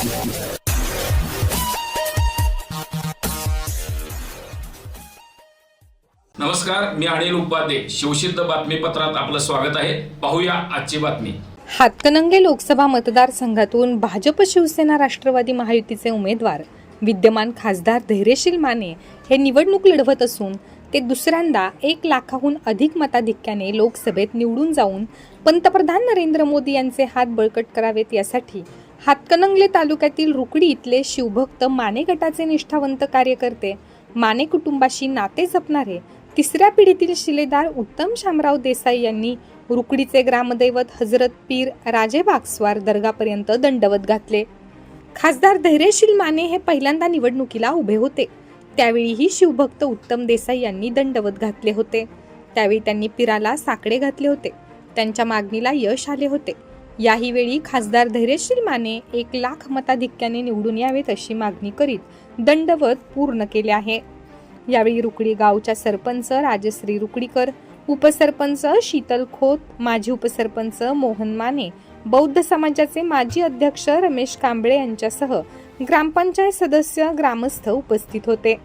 नमस्कार मी अनिल उपाध्ये. शिवसिद्ध बातमीपत्रात आपलं स्वागत आहे. पाहूया आजची बातमी. हातकणंगे लोकसभा मतदारसंघातून भाजप शिवसेना राष्ट्रवादी महायुतीचे उमेदवार. विद्यमान खासदार धैर्यशील माने हे निवडणूक लढवत असून ते दुसऱ्यांदा एक लाखाहून अधिक मताधिक्याने लोकसभेत निवडून जाऊन पंतप्रधान नरेंद्र मोदी यांचे हात बळकट करावेत यासाठी हातकणंगले तालुक्यातील रुकडी इथले शिवभक्त माने गटाचे निष्ठावंत कार्यकर्ते माने कुटुंबाशी नाते जपणारे तिसऱ्या पिढीतील शिलेदार उत्तम शामराव देसाई यांनी रुकडीचे ग्रामदैवत हजरत पीर राजे बागस्वार दर्गापर्यंत दंडवत घातले. खासदार धैर्यशील माने हे पहिल्यांदा निवडणुकीला उभे होते. त्यावेळीही शिवभक्त उत्तम देसाई यांनी दंडवत घातले होते. त्यावेळी त्यांनी पिराला साकडे घातले होते. त्यांच्या मागणीला यश आले होते. याही वेळी खासदार धैर्यशील माने एक लाख मताधिक्याने निवडून यावेत अशी मागणी करीत दंडवत पूर्ण केले आहे. यावेळी रुकडी गावच्या सरपंच राजश्री रुकडीकर उपसरपंच शीतल खोत माजी उपसरपंच मोहन माने बौद्ध समाजाचे माजी अध्यक्ष रमेश कांबळे यांच्यासह ग्रामपंचायत सदस्य ग्रामस्थ उपस्थित होते.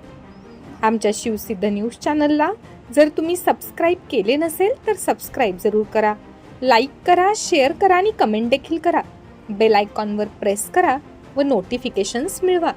आमच्या शिवसिद्ध न्यूज चॅनलला जर तुम्ही सबस्क्राईब केले नसेल तर सबस्क्राईब जरूर करा. लाईक करा शेअर करा आणि कमेंट देखील करा. बेल आयकॉनवर प्रेस करा व नोटिफिकेशन्स मिळवा.